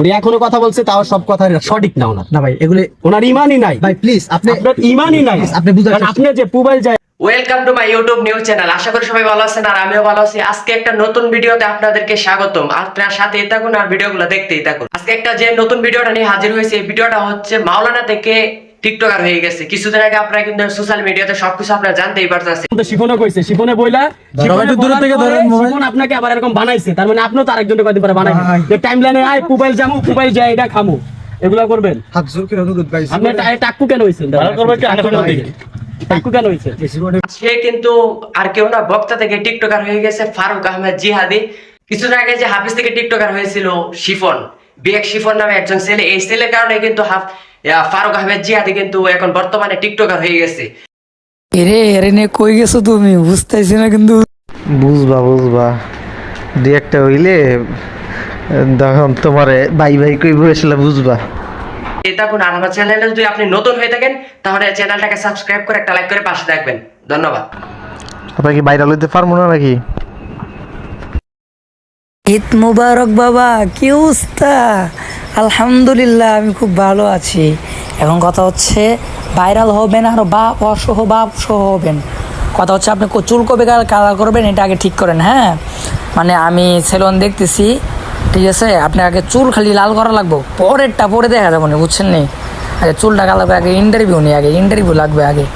উনি এখনও কথা বলছে তাও সব কথা সঠিক না। ওনার না ভাই এগুলো ওনার ইমানই নাই। ভাই প্লিজ আপনি আপনার ইমানই নাই। আপনি আপনি যে পুবাইল যায় welcome to my YouTube news channel আশা করি সবাই ভালো আছেন আর আমিও ভালো আছি। আজকে একটা নতুন ভিডিওতে আপনাদেরকে স্বাগতম। আপনার সাথে থাকুন আর ভিডিওগুলো দেখতেই থাকুন। আজকে একটা যে নতুন ভিডিওটা নিয়ে হাজির হয়েছে এই ভিডিওটা হচ্ছে মাওলানা থেকে টিকটকার হয়ে গেছে। কিছুদিন আগে আপনারা কিন্তু সোশ্যাল মিডিয়াতে সবকিছু আপনারা জানতেই পারতেছেন তো শিফনে কইছে। শিফনে বইলা একটু দূর থেকে ধরেন মোবাইল। শিফন আপনাকে আবার এরকম বানাইছে। তার মানে আপনিও তার একজনের কয়দিন পরে বানাইবেন। ভাই। যে টাইম লাইনে আয় পুবাইল যামু পুবাইল যায় এটা খামু। এগুলা করবেন। হাত জোর করে অনুরোধ ভাই আপনি টা- টাক্কু কেন হইছেন? টাক্কু কেন হইছেন? বেশি করে সে কিন্তু আর কেউ না বক্তা থেকে টিকটকার হয়ে গেছে ফারুক আহমেদ জিহাদি। কিছুদিন আগে যে হাফিজ থেকে টিকটকার হয়েছিল শিফন বিয়েক শিফন নামে একজন ছেলে। এই ছেলের কারণে কিন্তু হাফ- ফারুক আহমেদ জিহাদি কিন্তু এখন বর্তমানে টিকটকার হয়ে গেছে। এরে এরে নে কই গেছো তুমি? বুঝতেছি না কিন্তু। বুঝবা বুঝবা। দুই একটা হইলে তখন তোমারে বাই বাই কইব আসলে বুঝবা। আর আমার চ্যানেলে যদি আপনি নতুন হয়ে থাকেন তাহলে চ্যানেলটাকে সাবস্ক্রাইব করে একটা লাইক করে পাশে থাকবেন। ধন্যবাদ। আপনার কি বাইরে লইতে পারব না নাকি? ঈদ মুবারক বাবা, কি অবস্থা? আলহামদুলিল্লাহ, আমি খুব ভালো আছি। এখন কথা হচ্ছে, ভাইরাল হবেন আর বাপ অসহ বাপ সহ হবেন। কথা হচ্ছে, আপনি চুল কবে কালার করবেন, এটা আগে ঠিক করেন হ্যাঁ? মানে আমি সেলুন দেখতেছি, ঠিক আছে? আপনি আগে চুল খালি লাল করা লাগবো, পরেরটা পরে দেখা যাব না, বুঝছেন নি? আগে চুলটা কালাবে আগে ইন্টারভিউ নেই আগে ইন্টারভিউ লাগবে আগে।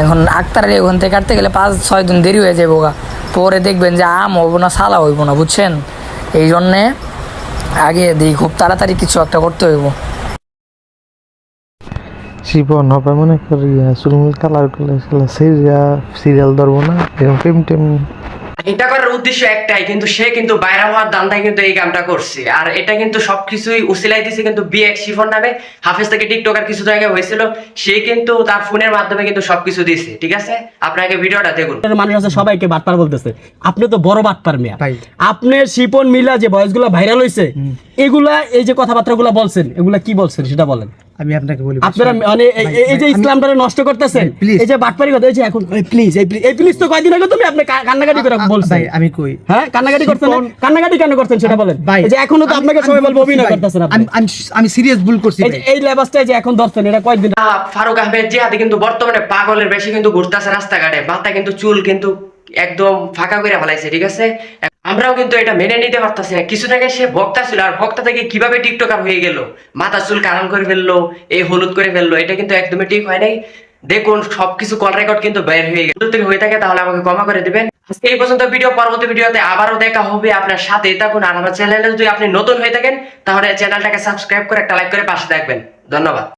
এখন আক্তারের ওখান থেকে কাটতে গেলে পাঁচ ছয় দিন দেরি হয়ে যাব গা। পরে দেখবেন যে আম হইব না, সালা হইব না, বুঝছেন? এই জন্যে আগে দিই খুব তাড়াতাড়ি কিছু একটা করতে হইব। জীবন হবে মনে করি চুলমুল কালার করলে সিরিয়াল ধরবো না এরকম টেম এটা করার উদ্দেশ্য একটাই কিন্তু সে কিন্তু বাইরে হওয়ার দান্দায় কিন্তু এই কামটা করছে। আর এটা কিন্তু সবকিছুই উসিলাই দিছে কিন্তু বিয়ে শিফন নামে। হাফেজ থেকে টিকটকার কিছু জায়গায় হয়েছিল সে কিন্তু তার ফোনের মাধ্যমে কিন্তু সবকিছু দিছে ঠিক আছে? আপনাকে ভিডিওটা দেখুন। মানুষ আছে সবাইকে বাটপার বলতেছে। আপনি তো বড় বাটপার মিয়া। ভাই। আপনার শিপন মিলা যে ভয়েসগুলা ভাইরাল হইছে এগুলা এই যে কথাবার্তা গুলা বলছেন এগুলা কি বলছেন সেটা বলেন। আমি আপনাকে বলি আপনারা মানে এই- এই- এই যে ইসলামটা নষ্ট করতেছেন এই যে বাটপারি কথা এই যে এখন প্লিজ এই প্লিজ তো কয়দিন আগে তুমি আপনি কান্নাকাটি করে বলছেন। ভাই আমি কই? হ্যাঁ কান্নাকাটি করছেন না? শিপন- কান্নাকাটি কেন করছেন সেটা বলেন। ভাই এই যে এখনও তো আপনাকে সবাই বলব অভিনয় করতেছেন আপনি। আমি- সিরিয়াস ভুল করছি এই যে এই লেবাসটা যে এখন ধরছেন এটা কয়দিন ফারুক আহমেদ জিহাদি কিন্তু বর্তমানে পাগলের বেশি কিন্তু ঘুরতেছে রাস্তাঘাটে মাথা কিন্তু চুল কিন্তু একদম ফাঁকা করে ফেলাইছে ঠিক আছে? আমরাও কিন্তু এটা মেনে নিতে পারতাছি না। কিছু আগে সে বক্তা ছিল, আর বক্তা থেকে কীভাবে টিকটকার হয়ে গেল? মাথা চুল কারণ করে ফেলল এই হলুদ করে ফেলল, এটা কিন্তু একদমই ঠিক হয় নাই। দেখুন, সবকিছু কল রেকর্ড কিন্তু বের হয়ে গেল। যদি হয়ে থাকে, তাহলে আমাকে ক্ষমা করে দেবেন। এই পর্যন্ত ভিডিও পরবর্তী ভিডিওতে আবারও দেখা হবে। আপনার সাথে থাকুন। আর আমার চ্যানেলে যদি আপনি নতুন হয়ে থাকেন, তাহলে চ্যানেলটাকে সাবস্ক্রাইব করে একটা লাইক করে পাশে থাকবেন। ধন্যবাদ।